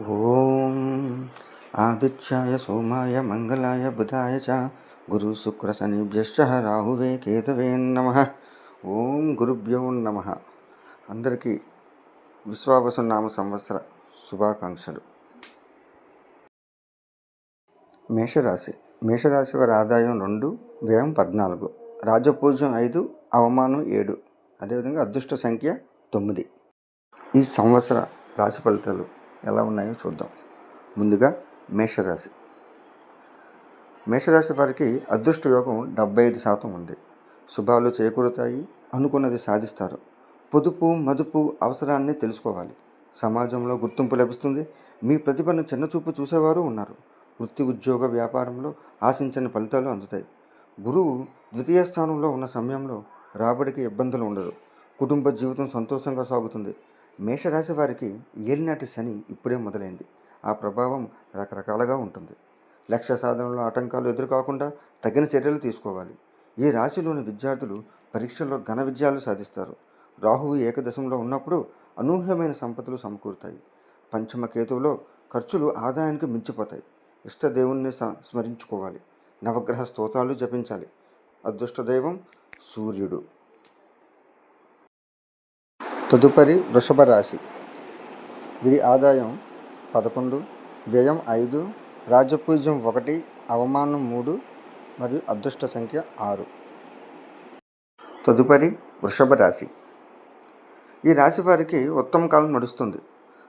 ఓం ఆదిత్యాయ సోమాయ మంగళాయ బుధాయ చ గురు శుక్ర శనిభ్యశ్చ రాహువే కేతవే నమ. ఓం గురుభ్యో నమ. అందరికీ విశ్వావసు నామ సంవత్సర శుభాకాంక్షలు. మేషరాశి. మేషరాశి వారి ఆదాయం రెండు వ్యయం పద్నాలుగు. రాజపూజ్యం ఐదు అవమానం ఏడు. అదేవిధంగా అదృష్ట సంఖ్య తొమ్మిది. ఈ సంవత్సర రాశి ఫలితాలు ఎలా ఉన్నాయో చూద్దాం. ముందుగా మేషరాశి. మేషరాశి వారికి అదృష్ట యోగం డెబ్బై ఐదు శాతం ఉంది. శుభాలు చేకూరుతాయి అనుకున్నది సాధిస్తారు. పొదుపు మదుపు అవసరాన్ని తెలుసుకోవాలి. సమాజంలో గుర్తింపు లభిస్తుంది. మీ ప్రతిభను చిన్నచూపు చూసేవారు ఉన్నారు. వృత్తి ఉద్యోగ వ్యాపారంలో ఆశించని ఫలితాలు అందుతాయి. గురువు ద్వితీయ స్థానంలో ఉన్న సమయంలో రాబడికి ఇబ్బందులు ఉండదు. కుటుంబ జీవితం సంతోషంగా సాగుతుంది. మేషరాశి వారికి ఏలినాటి శని ఇప్పుడే మొదలైంది. ఆ ప్రభావం రకరకాలుగా ఉంటుంది. లక్ష్య సాధనలో ఆటంకాలు ఎదురుకాకుండా తగిన చర్యలు తీసుకోవాలి. ఈ రాశిలోని విద్యార్థులు పరీక్షల్లో ఘన విజయాలు సాధిస్తారు. రాహువు ఏకదశంలో ఉన్నప్పుడు అనూహ్యమైన సంపదలు సమకూరుతాయి. పంచమ కేతువులో ఖర్చులు ఆదాయానికి మించిపోతాయి. ఇష్ట దేవుణ్ణి స్మరించుకోవాలి. నవగ్రహ స్తోత్రాలు జపించాలి. అదృష్ట దైవం సూర్యుడు. తదుపరి వృషభ రాశి వీరి ఆదాయం పదకొండు వ్యయం ఐదు రాజపూజ్యం ఒకటి అవమానం మూడు మరియు అదృష్ట సంఖ్య ఆరు. తదుపరి వృషభ రాశి ఈ రాశి వారికి ఉత్తమ కాలం నడుస్తుంది.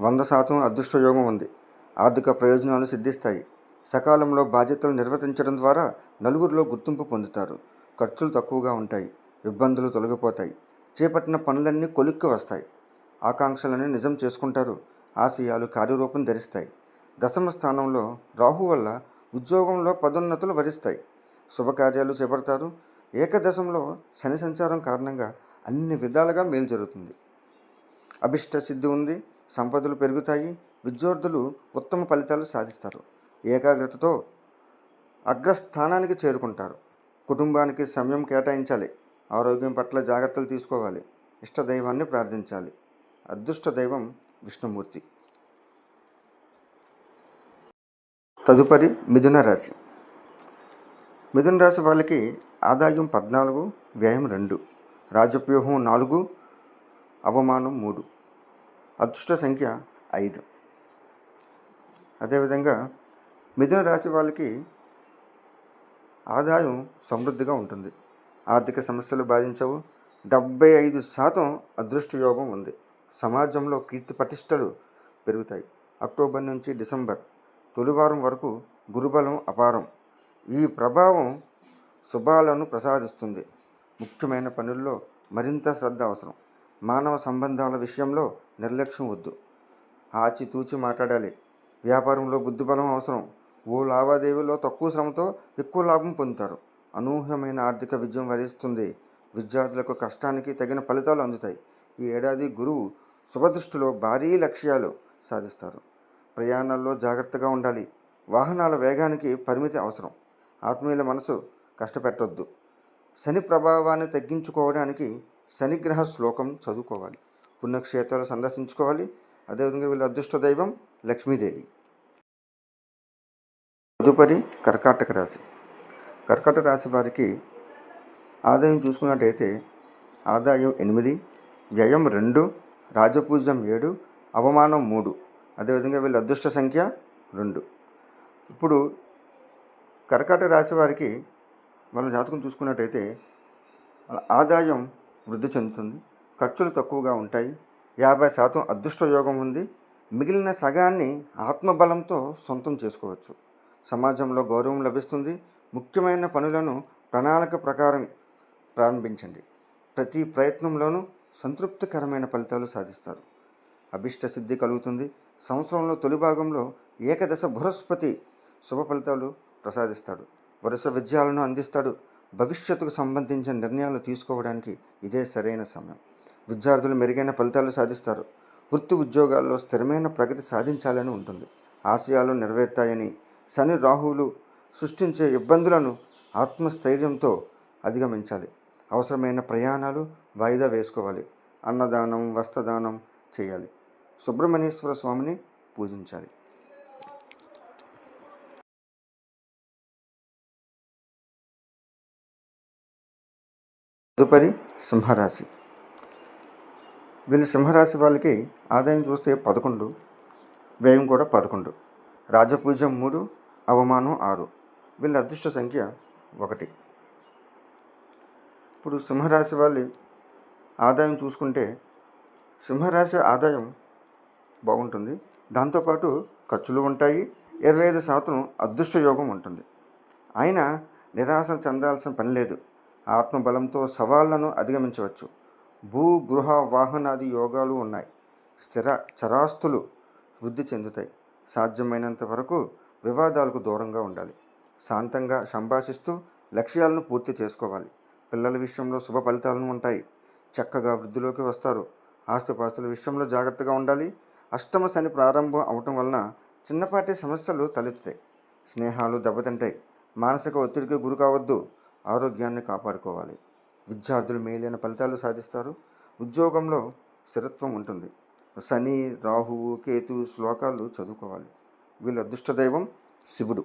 వంద శాతం అదృష్ట యోగం ఉంది. ఆర్థిక ప్రయోజనాలు సిద్ధిస్తాయి. సకాలంలో బాధ్యతలు నిర్వర్తించడం ద్వారా నలుగురిలో గుర్తింపు పొందుతారు. ఖర్చులు తక్కువగా ఉంటాయి. ఇబ్బందులు తొలగిపోతాయి. చేపట్టిన పనులన్నీ కొలిక్కి వస్తాయి. ఆకాంక్షలను నిజం చేసుకుంటారు. ఆశయాలు కార్యరూపం ధరిస్తాయి. దశమ స్థానంలో రాహు వల్ల ఉద్యోగంలో పదోన్నతులు వరిస్తాయి. శుభకార్యాలు చేపడతారు. ఏకదశంలో శని సంచారం కారణంగా అన్ని విధాలుగా మేలు జరుగుతుంది. అభిష్ట సిద్ధి ఉంది. సంపదలు పెరుగుతాయి. విద్యార్థులు ఉత్తమ ఫలితాలు సాధిస్తారు. ఏకాగ్రతతో అగ్రస్థానానికి చేరుకుంటారు. కుటుంబానికి సమయం కేటాయించాలి. ఆరోగ్యం పట్ల జాగ్రత్తలు తీసుకోవాలి. ఇష్ట దైవాన్ని ప్రార్థించాలి. అదృష్ట దైవం విష్ణుమూర్తి. తదుపరి మిథున రాశి. మిథున రాశి వాళ్ళకి ఆదాయం పద్నాలుగు వ్యయం రెండు రాజవ్యూహం నాలుగు అవమానం మూడు అదృష్ట సంఖ్య ఐదు. అదేవిధంగా మిథున రాశి వాళ్ళకి ఆదాయం సమృద్ధిగా ఉంటుంది. ఆర్థిక సమస్యలు బాధించవు. డెబ్బై ఐదు శాతం అదృష్ట యోగం ఉంది. సమాజంలో కీర్తి ప్రతిష్టలు పెరుగుతాయి. అక్టోబర్ నుంచి డిసెంబర్ తొలివారం వరకు గురుబలం అపారం. ఈ ప్రభావం శుభాలను ప్రసాదిస్తుంది. ముఖ్యమైన పనుల్లో మరింత శ్రద్ధ అవసరం. మానవ సంబంధాల విషయంలో నిర్లక్ష్యం వద్దు. ఆచితూచి మాట్లాడాలి. వ్యాపారంలో బుద్ధిబలం అవసరం. ఓ లావాదేవీలో తక్కువ శ్రమతో ఎక్కువ లాభం పొందుతారు. అనూహ్యమైన ఆర్థిక విజయం వరిస్తుంది. విద్యార్థులకు కష్టానికి తగిన ఫలితాలు అందుతాయి. ఈ ఏడాది గురువు శుభదృష్టిలో భారీ లక్ష్యాలు సాధిస్తారు. ప్రయాణాల్లో జాగ్రత్తగా ఉండాలి. వాహనాల వేగానికి పరిమితి అవసరం. ఆత్మీయుల మనసు కష్టపెట్టొద్దు. శని ప్రభావాన్ని తగ్గించుకోవడానికి శనిగ్రహ శ్లోకం చదువుకోవాలి. పుణ్యక్షేత్రాలు సందర్శించుకోవాలి. అదేవిధంగా వీళ్ళ అదృష్ట దైవం లక్ష్మీదేవి. తదుపరి కర్కాటక రాశి. కర్కట రాశి వారికి ఆదాయం చూసుకున్నట్టయితే ఆదాయం ఎనిమిది వ్యయం రెండు రాజపూజ్యం ఏడు అవమానం మూడు. అదేవిధంగా వీళ్ళ అదృష్ట సంఖ్య రెండు. ఇప్పుడు కర్కట రాశి వారికి వాళ్ళ జాతకం చూసుకున్నట్టయితే ఆదాయం వృద్ధి చెందుతుంది ఖర్చులు తక్కువగా ఉంటాయి యాభై శాతం అదృష్ట యోగం ఉంది మిగిలిన సగాన్ని ఆత్మబలంతో సొంతం చేసుకోవచ్చు. సమాజంలో గౌరవం లభిస్తుంది ముఖ్యమైన పనులను ప్రణాళిక ప్రకారం ప్రారంభించండి. ప్రతి ప్రయత్నంలోనూ సంతృప్తికరమైన ఫలితాలు సాధిస్తారు. అభిష్ట సిద్ధి కలుగుతుంది. సంవత్సరంలో తొలి భాగంలో ఏకదశ బృహస్పతి శుభ ఫలితాలు ప్రసాదిస్తాడు. వరుస విజయాలను అందిస్తాడు. భవిష్యత్తుకు సంబంధించిన నిర్ణయాలు తీసుకోవడానికి ఇదే సరైన సమయం. విద్యార్థులు మెరుగైన ఫలితాలు సాధిస్తారు. వృత్తి ఉద్యోగాల్లో స్థిరమైన ప్రగతి సాధించాలని ఉంటుంది. ఆశయాలు నెరవేరుతాయని శని రాహువులు సృష్టించే ఇబ్బందులను ఆత్మస్థైర్యంతో అధిగమించాలి. అవసరమైన ప్రయాణాలు వాయిదా వేసుకోవాలి. అన్నదానం వస్త్రదానం చేయాలి. సుబ్రహ్మణ్యేశ్వర స్వామిని పూజించాలి. తదుపరి సింహరాశి. వీళ్ళు సింహరాశి వాళ్ళకి ఆదాయం చూస్తే పదకొండు వ్యయం కూడా పదకొండు. రాజపూజ్యం మూడు అవమానం ఆరు. వీళ్ళ అదృష్ట సంఖ్య ఒకటి. ఇప్పుడు సింహరాశి వాళ్ళ ఆదాయం చూసుకుంటే సింహరాశి ఆదాయం బాగుంటుంది. దాంతోపాటు ఖర్చులు ఉంటాయి. ఇరవై ఐదు శాతం అదృష్ట యోగం ఉంటుంది. ఆయన నిరాశ చెందాల్సిన పని లేదు. ఆత్మబలంతో సవాళ్ళను అధిగమించవచ్చు. భూ గృహ వాహనాది యోగాలు ఉన్నాయి. స్థిర చరాస్తులు వృద్ధి చెందుతాయి. సాధ్యమైనంత వరకు వివాదాలకు దూరంగా ఉండాలి. శాంతంగా సంభాషిస్తూ లక్ష్యాలను పూర్తి చేసుకోవాలి. పిల్లల విషయంలో శుభ ఫలితాలను ఉంటాయి. చక్కగా వృద్ధిలోకి వస్తారు. ఆస్తుపాస్తుల విషయంలో జాగ్రత్తగా ఉండాలి. అష్టమ శని ప్రారంభం అవటం వలన చిన్నపాటి సమస్యలు తలెత్తుతాయి. స్నేహాలు దెబ్బతింటాయి. మానసిక ఒత్తిడికి గురి కావద్దు. ఆరోగ్యాన్ని కాపాడుకోవాలి. విద్యార్థులు మేలైన ఫలితాలు సాధిస్తారు. ఉద్యోగంలో స్థిరత్వం ఉంటుంది. శని రాహువు కేతు శ్లోకాలు చదువుకోవాలి. వీళ్ళ అదృష్ట దైవం శివుడు.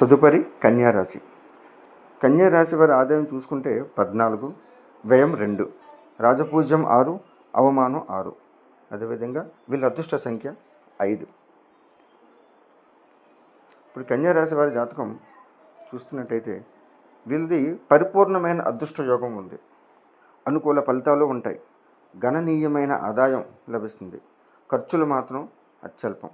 తదుపరి కన్యారాశి. కన్యారాశి వారి ఆదాయం చూసుకుంటే పద్నాలుగు వ్యయం రెండు రాజపూజ్యం ఆరు అవమానం ఆరు. అదేవిధంగా వీళ్ళ అదృష్ట సంఖ్య ఐదు. ఇప్పుడు కన్యారాశి వారి జాతకం చూస్తున్నట్టయితే వీళ్ళది పరిపూర్ణమైన అదృష్ట యోగం ఉంది. అనుకూల ఫలితాలు ఉంటాయి. గణనీయమైన ఆదాయం లభిస్తుంది. ఖర్చులు మాత్రం అత్యల్పం.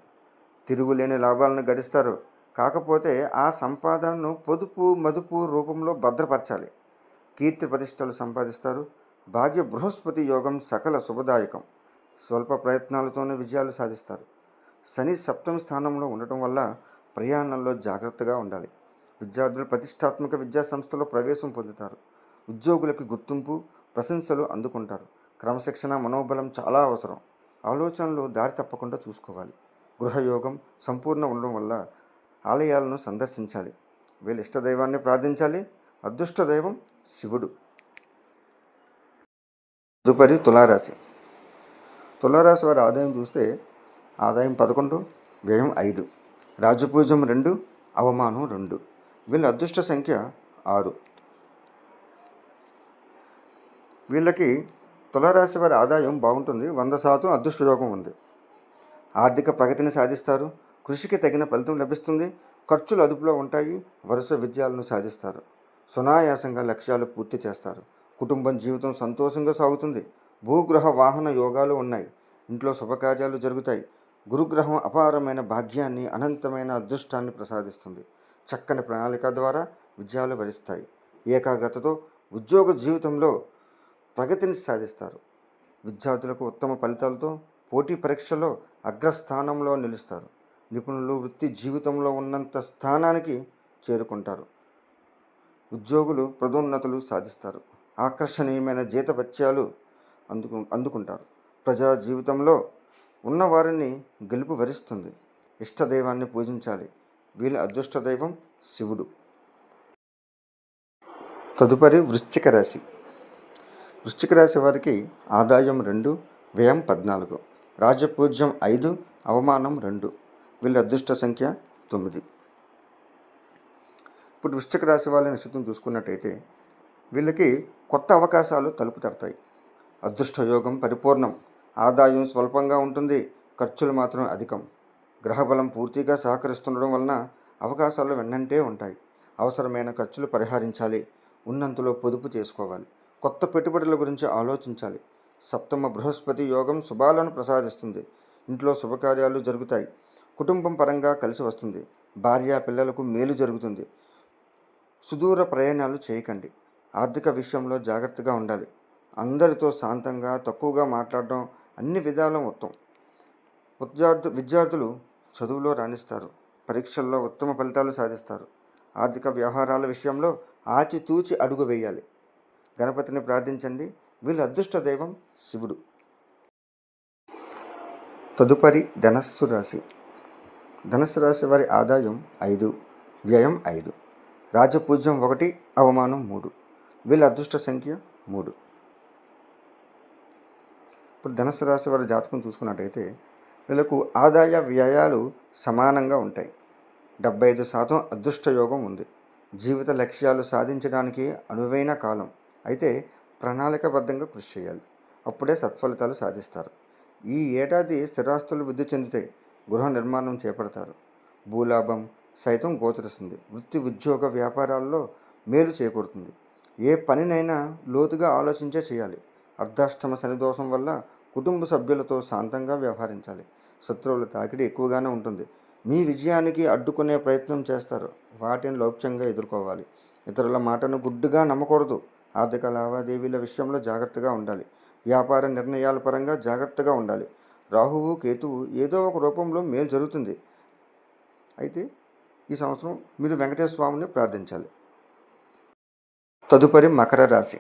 తిరుగులేని లాభాలను గడిస్తారు. కాకపోతే ఆ సంపాదనను పొదుపు మదుపు రూపంలో భద్రపరచాలి. కీర్తి ప్రతిష్టలు సంపాదిస్తారు. భాగ్య బృహస్పతి యోగం సకల శుభదాయకం. స్వల్ప ప్రయత్నాలతోనే విజయాలు సాధిస్తారు. శని సప్తమ స్థానంలో ఉండటం వల్ల ప్రయాణంలో జాగ్రత్తగా ఉండాలి. విద్యార్థులు ప్రతిష్టాత్మక విద్యా సంస్థలో ప్రవేశం పొందుతారు. ఉద్యోగులకు గుర్తింపు ప్రశంసలు అందుకుంటారు. క్రమశిక్షణ మనోబలం చాలా అవసరం. ఆలోచనలు దారి తప్పకుండా చూసుకోవాలి. గృహయోగం సంపూర్ణ ఉండడం వల్ల ఆలయాలను సందర్శించాలి. వీళ్ళ ఇష్టదైవాన్ని ప్రార్థించాలి. అదృష్ట దైవం శివుడు. తదుపరి తులారాశి. తులారాశి వారి ఆదాయం చూస్తే ఆదాయం పదకొండు వ్యయం ఐదు రాజపూజం రెండు అవమానం రెండు. వీళ్ళ అదృష్ట సంఖ్య ఆరు. వీళ్ళకి తులారాశి వారి ఆదాయం బాగుంటుంది. వంద శాతం అదృష్ట యోగం ఉంది. ఆర్థిక ప్రగతిని సాధిస్తారు. కృషికి తగిన ఫలితం లభిస్తుంది. ఖర్చులు అదుపులో ఉంటాయి. వరుస విజయాలను సాధిస్తారు. సునాయాసంగా లక్ష్యాలు పూర్తి చేస్తారు. కుటుంబం జీవితం సంతోషంగా సాగుతుంది. భూగ్రహ వాహన యోగాలు ఉన్నాయి. ఇంట్లో శుభకార్యాలు జరుగుతాయి. గురుగ్రహం అపారమైన భాగ్యాన్ని అనంతమైన అదృష్టాన్ని ప్రసాదిస్తుంది. చక్కని ప్రణాళిక ద్వారా విజయాలు వరిస్తాయి. ఏకాగ్రతతో ఉద్యోగ జీవితంలో ప్రగతిని సాధిస్తారు. విద్యార్థులకు ఉత్తమ ఫలితాలతో పోటీ పరీక్షలో అగ్రస్థానంలో నిలుస్తారు. నిపుణులు వృత్తి జీవితంలో ఉన్నంత స్థానానికి చేరుకుంటారు. ఉద్యోగులు పదోన్నతులు సాధిస్తారు. ఆకర్షణీయమైన జీతపత్యాలు అందుకు అందుకుంటారు. ప్రజా జీవితంలో ఉన్నవారిని గెలుపు వరిస్తుంది. ఇష్టదైవాన్ని పూజించాలి. వీళ్ళ అదృష్ట దైవం శివుడు. తదుపరి వృశ్చిక రాశి. వృశ్చిక రాశి వారికి ఆదాయం రెండు వ్యయం పద్నాలుగు. రాజపూజ్యం ఐదు అవమానం రెండు. వీళ్ళ అదృష్ట సంఖ్య తొమ్మిది. ఇప్పుడు వృశ్చిక రాశి వాళ్ళ నక్షత్రం చూసుకున్నట్టయితే వీళ్ళకి కొత్త అవకాశాలు తలుపు తడతాయి. అదృష్ట యోగం పరిపూర్ణం. ఆదాయం స్వల్పంగా ఉంటుంది. ఖర్చులు మాత్రం అధికం. గ్రహబలం పూర్తిగా సహకరిస్తుండడం వలన అవకాశాలు వెన్నంటే ఉంటాయి. అవసరమైన ఖర్చులు పరిహరించాలి. ఉన్నంతలో పొదుపు చేసుకోవాలి. కొత్త పెట్టుబడుల గురించి ఆలోచించాలి. సప్తమ బృహస్పతి యోగం శుభాలను ప్రసాదిస్తుంది. ఇంట్లో శుభకార్యాలు జరుగుతాయి. కుటుంబం పరంగా కలిసి వస్తుంది. భార్య పిల్లలకు మేలు జరుగుతుంది. సుదూర ప్రయాణాలు చేయకండి. ఆర్థిక విషయంలో జాగ్రత్తగా ఉండాలి. అందరితో శాంతంగా తక్కువగా మాట్లాడడం అన్ని విధాల ఉత్తమం. విద్యార్థు విద్యార్థులు చదువులో రాణిస్తారు. పరీక్షల్లో ఉత్తమ ఫలితాలు సాధిస్తారు. ఆర్థిక వ్యవహారాల విషయంలో ఆచితూచి అడుగు వేయాలి. గణపతిని ప్రార్థించండి. వీళ్ళ అదృష్ట దైవం శివుడు. తదుపరి ధనస్సు రాశి. ధనుసు రాశి వారి ఆదాయం ఐదు వ్యయం ఐదు. రాజపూజ్యం ఒకటి అవమానం మూడు. వీళ్ళ అదృష్ట సంఖ్య మూడు. ఇప్పుడు ధనుసు రాశి వారి జాతకం చూసుకున్నట్టయితే వీళ్ళకు ఆదాయ వ్యయాలు సమానంగా ఉంటాయి. డెబ్బై ఐదు శాతం అదృష్ట యోగం ఉంది. జీవిత లక్ష్యాలు సాధించడానికి అనువైన కాలం. అయితే ప్రణాళికబద్ధంగా కృషి చేయాలి. అప్పుడే సత్ఫలితాలు సాధిస్తారు. ఈ ఏడాది స్థిరాస్తులు వృద్ధి చెందుతాయి గృహ నిర్మాణం చేపడతారు. భూలాభం సైతం గోచరిస్తుంది. వృత్తి ఉద్యోగ వ్యాపారాల్లో మేలు చేకూరుతుంది. ఏ పనినైనా లోతుగా ఆలోచించే చేయాలి. అర్ధాష్టమ శనిదోషం వల్ల కుటుంబ సభ్యులతో శాంతంగా వ్యవహరించాలి. శత్రువుల తాకిడి ఎక్కువగానే ఉంటుంది. మీ విజయానికి అడ్డుకునే ప్రయత్నం చేస్తారు. వాటిని లౌక్యంగా ఎదుర్కోవాలి. ఇతరుల మాటను గుడ్డుగా నమ్మకూడదు. ఆర్థిక లావాదేవీల విషయంలో జాగ్రత్తగా ఉండాలి. వ్యాపార నిర్ణయాల పరంగా జాగ్రత్తగా ఉండాలి. రాహువు కేతువు ఏదో ఒక రూపంలో మేలు జరుగుతుంది. అయితే ఈ సంవత్సరం మీరు వెంకటేశ్వర స్వామిని ప్రార్థించాలి. తదుపరి మకర రాశి.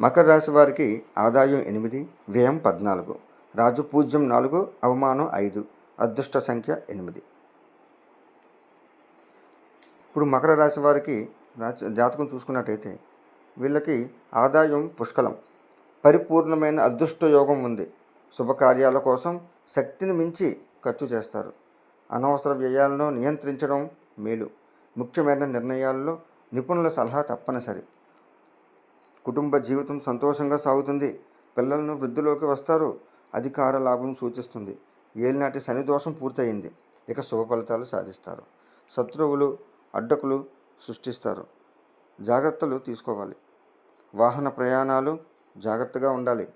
మకర రాశి వారికి ఆదాయం ఎనిమిది వ్యయం పద్నాలుగు రాజు పూజ్యం నాలుగు అవమానం ఐదు అదృష్ట సంఖ్య ఎనిమిది. ఇప్పుడు మకర రాశి వారికి జాతకం చూసుకున్నట్టయితే వీళ్ళకి ఆదాయం పుష్కలం. పరిపూర్ణమైన అదృష్ట యోగం ఉంది. శుభకార్యాల కోసం శక్తిని మించి ఖర్చు చేస్తారు. అనవసర వ్యయాలను నియంత్రించడం మేలు. ముఖ్యమైన నిర్ణయాల్లో నిపుణుల సలహా తప్పనిసరి. కుటుంబ జీవితం సంతోషంగా సాగుతుంది. పిల్లలను వృద్ధిలోకి వస్తారు. అధికార లాభం సూచిస్తుంది. ఏలినాటి శని దోషం పూర్తయింది. ఇక శుభ ఫలితాలు సాధిస్తారు. శత్రువులు అడ్డకులు సృష్టిస్తారు. జాగ్రత్తలు తీసుకోవాలి. వాహన ప్రయాణాలు జాగ్రత్తగా ఉండాలి.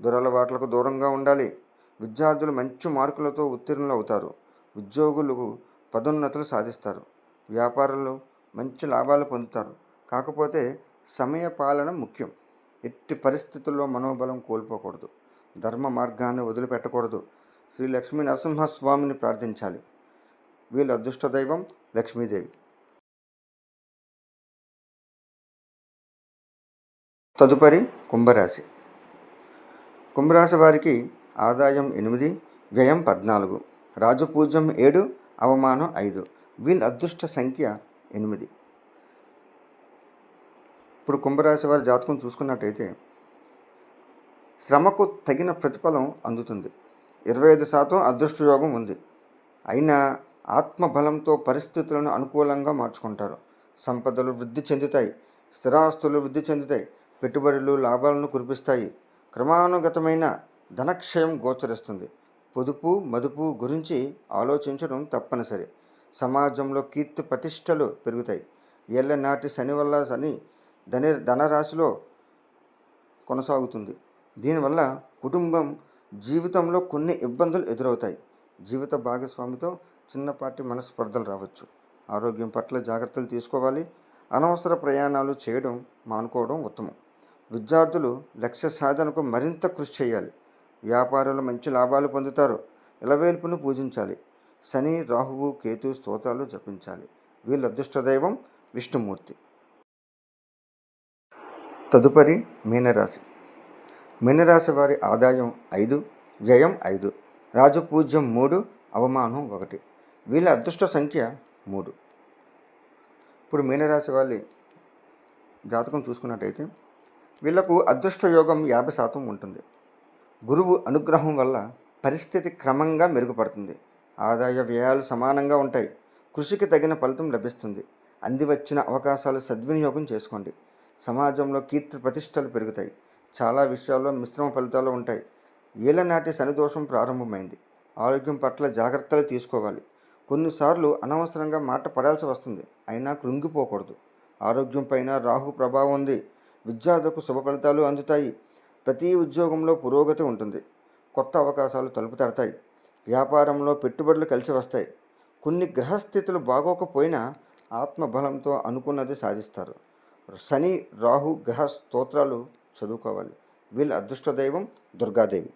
దురలవాట్లకు దూరంగా ఉండాలి. విద్యార్థులు మంచి మార్కులతో ఉత్తీర్ణులు అవుతారు ఉద్యోగులకు పదోన్నతులు సాధిస్తారు. వ్యాపారులు మంచి లాభాలు పొందుతారు. కాకపోతే సమయ పాలన ముఖ్యం. ఎట్టి పరిస్థితుల్లో మనోబలం కోల్పోకూడదు. ధర్మ మార్గాన్ని వదిలిపెట్టకూడదు. శ్రీ లక్ష్మీ నరసింహస్వామిని ప్రార్థించాలి. వీళ్ళ అదృష్ట దైవం లక్ష్మీదేవి. తదుపరి కుంభరాశి. కుంభరాశి వారికి ఆదాయం ఎనిమిది వ్యయం పద్నాలుగు రాజపూజ్యం ఏడు అవమానం ఐదు వీళ్ళ అదృష్ట సంఖ్య ఎనిమిది. ఇప్పుడు కుంభరాశి వారి జాతకం చూసుకున్నట్టయితే శ్రమకు తగిన ప్రతిఫలం అందుతుంది. ఇరవై ఐదు శాతం అదృష్ట యోగం ఉంది. అయినా ఆత్మబలంతో పరిస్థితులను అనుకూలంగా మార్చుకుంటారు. సంపదలు వృద్ధి చెందుతాయి స్థిరాస్తులు వృద్ధి చెందుతాయి పెట్టుబడులు లాభాలను కురిపిస్తాయి క్రమానుగతమైన ధనక్షయం గోచరిస్తుంది. పొదుపు మదుపు గురించి ఆలోచించడం తప్పనిసరి. సమాజంలో కీర్తి ప్రతిష్టలు పెరుగుతాయి. ఏళ్ళనాటి శని వల్ల శని ధని ధనరాశిలో కొనసాగుతుంది. దీనివల్ల కుటుంబం జీవితంలో కొన్ని ఇబ్బందులు ఎదురవుతాయి. జీవిత భాగస్వామితో చిన్నపాటి మనస్పర్ధలు రావచ్చు. ఆరోగ్యం పట్ల జాగ్రత్తలు తీసుకోవాలి. అనవసర ప్రయాణాలు చేయడం మానుకోవడం ఉత్తమం. విద్యార్థులు లక్ష్య సాధనకు మరింత కృషి చేయాలి. వ్యాపారులు మంచి లాభాలు పొందుతారు. ఇలవేల్పును పూజించాలి. శని రాహువు కేతు స్తోత్రాలు జపించాలి. వీళ్ళ అదృష్ట దైవం విష్ణుమూర్తి. తదుపరి మీనరాశి. మీనరాశి వారి ఆదాయం ఐదు వ్యయం ఐదు రాజపూజ్యం మూడు అవమానం ఒకటి. వీళ్ళ అదృష్ట సంఖ్య మూడు. ఇప్పుడు మీనరాశి వాళ్ళ జాతకం చూసుకున్నట్టయితే వీళ్ళకు అదృష్టయోగం యాభై శాతం ఉంటుంది. గురువు అనుగ్రహం వల్ల పరిస్థితి క్రమంగా మెరుగుపడుతుంది. ఆదాయ వ్యయాలు సమానంగా ఉంటాయి. కృషికి తగిన ఫలితం లభిస్తుంది. అందివచ్చిన అవకాశాలు సద్వినియోగం చేసుకోండి. సమాజంలో కీర్తి ప్రతిష్టలు పెరుగుతాయి. చాలా విషయాల్లో మిశ్రమ ఫలితాలు ఉంటాయి. ఏలనాటి శనిదోషం ప్రారంభమైంది. ఆరోగ్యం పట్ల జాగ్రత్తలు తీసుకోవాలి. కొన్నిసార్లు అనవసరంగా మాట పడాల్సి వస్తుంది. అయినా కృంగిపోకూడదు. ఆరోగ్యం పైన రాహు ప్రభావం ఉంది. విద్యార్థులకు శుభ ఫలితాలు అందుతాయి. ప్రతి ఉద్యోగంలో పురోగతి ఉంటుంది. కొత్త అవకాశాలు తలుపు తడతాయి. వ్యాపారంలో పెట్టుబడులు కలిసి వస్తాయి. కొన్ని గ్రహస్థితులు బాగోకపోయినా ఆత్మబలంతో అనుకున్నది సాధిస్తారు. శని రాహు గ్రహ స్తోత్రాలు చదువుకోవాలి. వీళ్ళ అదృష్ట దైవం దుర్గాదేవి.